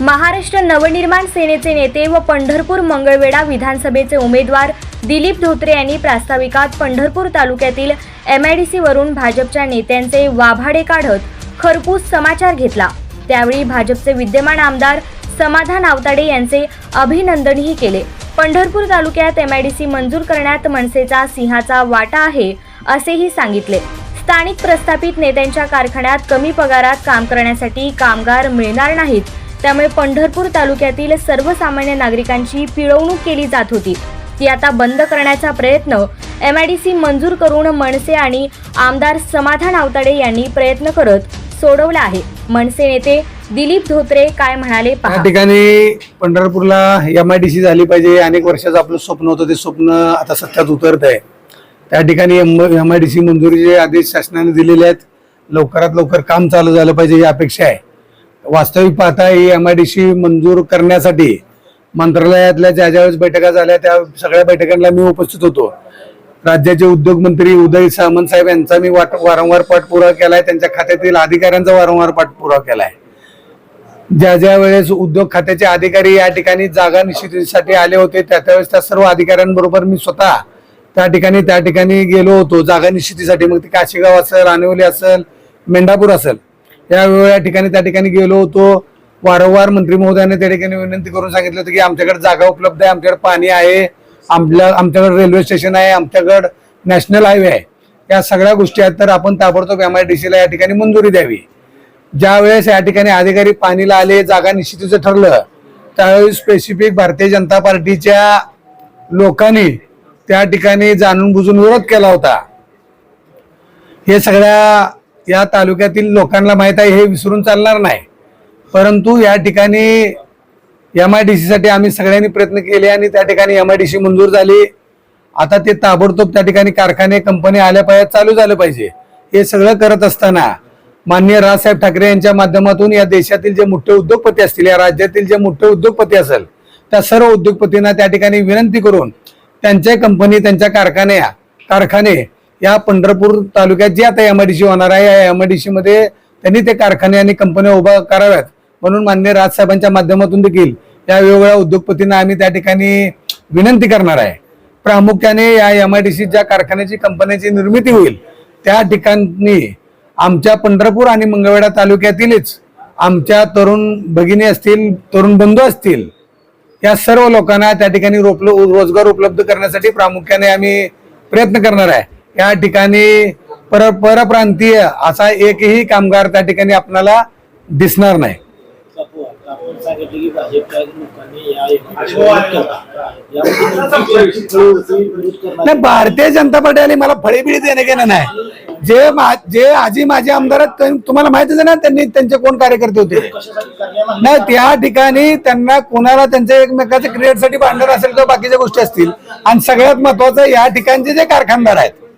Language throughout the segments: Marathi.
महाराष्ट्र नवनिर्माण सेनेचे नेते व पंढरपूर मंगळवेढा विधानसभेचे उमेदवार दिलीप धोत्रे यांनी प्रास्ताविकात पंढरपूर तालुक्यातील एम आय डी वरून भाजपच्या नेत्यांचे वाभाडे काढत खरपूस समाचार घेतला. त्यावेळी भाजपचे विद्यमान आमदार समाधान आवताडे यांचे अभिनंदनही केले. पंढरपूर तालुक्यात एम आय डी सी मंजूर करण्यात मनसेचा सिंहाचा वाटा आहे असेही सांगितले. स्थानिक प्रस्थापित नेत्यांच्या कारखान्यात कमी पगारात काम करण्यासाठी कामगार मिळणार नाहीत त्यामुळे पंढरपूर तालुक्यातील सर्वसामान्य नागरिकांची पिळवणूक केली जात होती. ती आता बंद करण्याचा प्रयत्न एम आय डी सी मंजूर करून मनसे आणि आमदार समाधान आवताडे यांनी प्रयत्न करत सोडवला आहे. मनसे नेते दिलीप धोत्रे काय म्हणाले या ठिकाणी पंढरपूरला एम आय डी सी झाली पाहिजे. अनेक वर्षाचं आपलं स्वप्न होतं. ते स्वप्न आता सत्यात उतरत आहे. त्या ठिकाणी एम आय डी सी मंजुरीचे आदेश शासनाने दिलेले आहेत. लवकरात लवकर काम चालू झालं पाहिजे ही अपेक्षा आहे. वास्तविक पाहता ही एम आय डी सी मंजूर करण्यासाठी मंत्रालयातल्या ज्या ज्यावेळेस बैठका झाल्या त्या सगळ्या बैठकांना मी उपस्थित होतो. राज्याचे उद्योगमंत्री उदय सामंत साहेब यांचा मी वाट वारंवार पाठपुरावा केलाय. त्यांच्या खात्यातील अधिकाऱ्यांचा वारंवार पाठपुरावा केलाय. ज्या ज्या वेळेस उद्योग खात्याचे अधिकारी या ठिकाणी जागा निश्चितीसाठी आले होते त्या त्यावेळेस त्या सर्व अधिकाऱ्यांबरोबर मी स्वतः त्या ठिकाणी त्या ठिकाणी गेलो होतो. जागा निश्चितीसाठी. मग ती काशीगाव असेल रानिवली असेल मेंढापूर असेल. या वेळेला ठिकाणी त्या ठिकाणी गेलो होतो. वारंवार मंत्री महोदयाने त्या ठिकाणी विनंती करून सांगितलं होतं की आमच्याकडे जागा उपलब्ध आहे आमच्याकडे पाणी आहे आपल्या आमच्याकडे रेल्वे स्टेशन आहे आमच्याकडे नॅशनल हायवे आहे. या सगळ्या गोष्टी आहेत तर आपण ताबडतोब एम आय डी सीला या ठिकाणी मंजुरी द्यावी. ज्या वेळेस या ठिकाणी अधिकारी पाणीला आले जागा निश्चितीचं ठरलं त्यावेळी स्पेसिफिक भारतीय जनता पार्टीच्या लोकांनी त्या ठिकाणी जाणून बुजून विरोध केला होता. हे सगळ्या या तालुक्यातील लोकांना माहीत आहे हे विसरून चालणार नाही. परंतु या ठिकाणी एम आय डी सीसाठी आम्ही सगळ्यांनी प्रयत्न केले आणि त्या ठिकाणी एम आय डी सी मंजूर झाली. आता ते ताबडतोब त्या ठिकाणी कारखाने कंपनी आल्या पाहिजे चालू झालं पाहिजे. हे सगळं करत असताना माननीय राजसाहेब ठाकरे यांच्या माध्यमातून या देशातील जे मोठे उद्योगपती असतील या राज्यातील जे मोठे उद्योगपती असेल त्या सर्व उद्योगपतींना त्या ठिकाणी विनंती करून त्यांच्या कंपनी त्यांच्या कारखाने कारखाने या पंढरपूर तालुक्यात जे आता एमआयडीसी होणार आहे या एमआयडीसी मध्ये त्यांनी ते कारखाने आणि कंपन्या उभा कराव्यात. म्हणून मान्य राजसाहेबांच्या माध्यमातून देखील या वेगवेगळ्या उद्योगपतींना आम्ही त्या ठिकाणी विनंती करणार आहे. प्रामुख्याने या एमआयडीसी ज्या कारखान्याची कंपन्याची निर्मिती होईल त्या ठिकाणी आमच्या पंढरपूर आणि मंगळवेढा तालुक्यातीलच आमच्या तरुण भगिनी असतील तरुण बंधू असतील या सर्व लोकांना त्या ठिकाणी रोपलो रोजगार उपलब्ध करण्यासाठी प्रामुख्याने आम्ही प्रयत्न करणार आहे. या ठिकाणी पर परप्रांतीय असा एकही कामगार त्या ठिकाणी आपल्याला दिसणार नाही. नाही भारतीय जनता पार्टी आणि मला फळीबिळी देणे घेणं नाही. जे जे आजी माझे आमदार तुम्हाला माहितीच ना त्यांनी त्यांचे कोण कार्यकर्ते होते? नाही त्या ठिकाणी त्यांना कोणाला त्यांच्या एकमेकाच्या क्रिएटसाठी भांडण असेल किंवा बाकीच्या गोष्टी असतील आणि सगळ्यात महत्वाचं या ठिकाणचे जे कारखानदार आहेत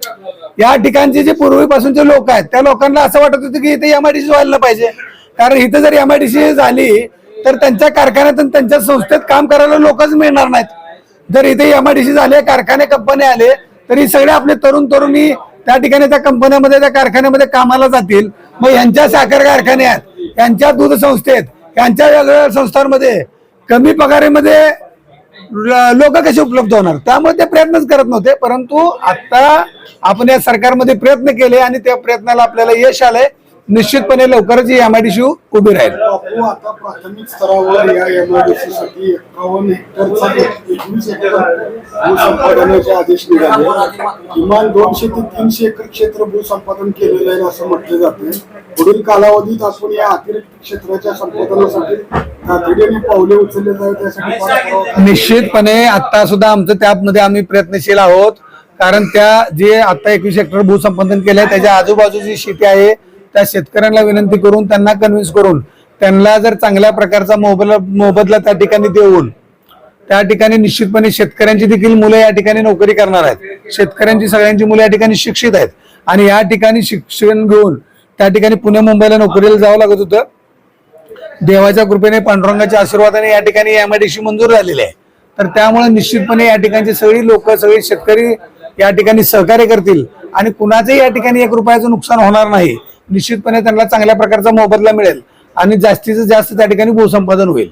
या ठिकाणचे जे पूर्वीपासूनचे लोक आहेत त्या लोकांना असं वाटत होतं की इथे एमआयडीसी व्हायला पाहिजे. कारण इथे जर एमआयडीसी झाली तर त्यांच्या कारखान्यात आणि त्यांच्या संस्थेत काम करायला लोकच मिळणार नाहीत. जर इथे एमआयडीसी झाले कारखाने कंपनी आले तर सगळे आपले तरुण तरुणी त्या ठिकाणी त्या कंपन्यामध्ये त्या कारखान्यामध्ये कामाला जातील. मग यांच्या साखर कारखान्यात आहेत यांच्या दूध संस्थेत यांच्या वेगवेगळ्या संस्थांमध्ये कमी पगारीमध्ये लोक कसे उपलब्ध होणार? त्यामुळे ते प्रयत्नच करत नव्हते परंतु आता आपण या सरकारमध्ये प्रयत्न केले आणि त्या प्रयत्नाला आपल्याला यश आलंय. निश्चितपणे लवकरच ही एमआयडीसी उभी राहील. आता प्राथमिक स्तरावर या एमआयडीसी साठी एकावन्न हेक्टरचा एकवीस एकर भूसंपादनाचे आदेश निघाले. किमान दोनशे ते तीनशे एकर क्षेत्र भूसंपादन केलेलं आहे असं म्हटलं जाते पुढील कालावधीत आपण या अतिरिक्त क्षेत्राच्या संपादनासाठी तातडीने पावले उचलले जावे त्यासाठी. निश्चितपणे आता सुद्धा आमचं त्यामध्ये आम्ही प्रयत्नशील आहोत. कारण त्या जे आता एकवीस हेक्टर भूसंपादन केलंय त्याच्या आजूबाजूची शेती आहे. त्या शेतकऱ्यांना विनंती करून त्यांना कन्व्हिन्स करून त्यांना जर चांगल्या प्रकारचा मोबदला मोबदला त्या ठिकाणी देऊन त्या ठिकाणी निश्चितपणे शेतकऱ्यांची देखील मुलं या ठिकाणी नोकरी करणार आहेत. शेतकऱ्यांची सगळ्यांची मुलं या ठिकाणी शिक्षित आहेत. आणि या ठिकाणी शिक्षण घेऊन त्या ठिकाणी पुणे मुंबईला नोकरीला जावं लागत होतं. देवाच्या कृपेने पांडुरंगाच्या आशीर्वादाने या ठिकाणी एमआयडीसी मंजूर झालेली आहे. तर त्यामुळे निश्चितपणे या ठिकाणची सगळी लोक सगळे शेतकरी या ठिकाणी सहकार्य करतील. आणि कुणाचंही या ठिकाणी एक रुपयाचं नुकसान होणार नाही. निश्चितपणे त्यांना चांगल्या प्रकारचा मोबदला मिळेल आणि जास्तीत जास्त त्या ठिकाणी भूसंपादन होईल.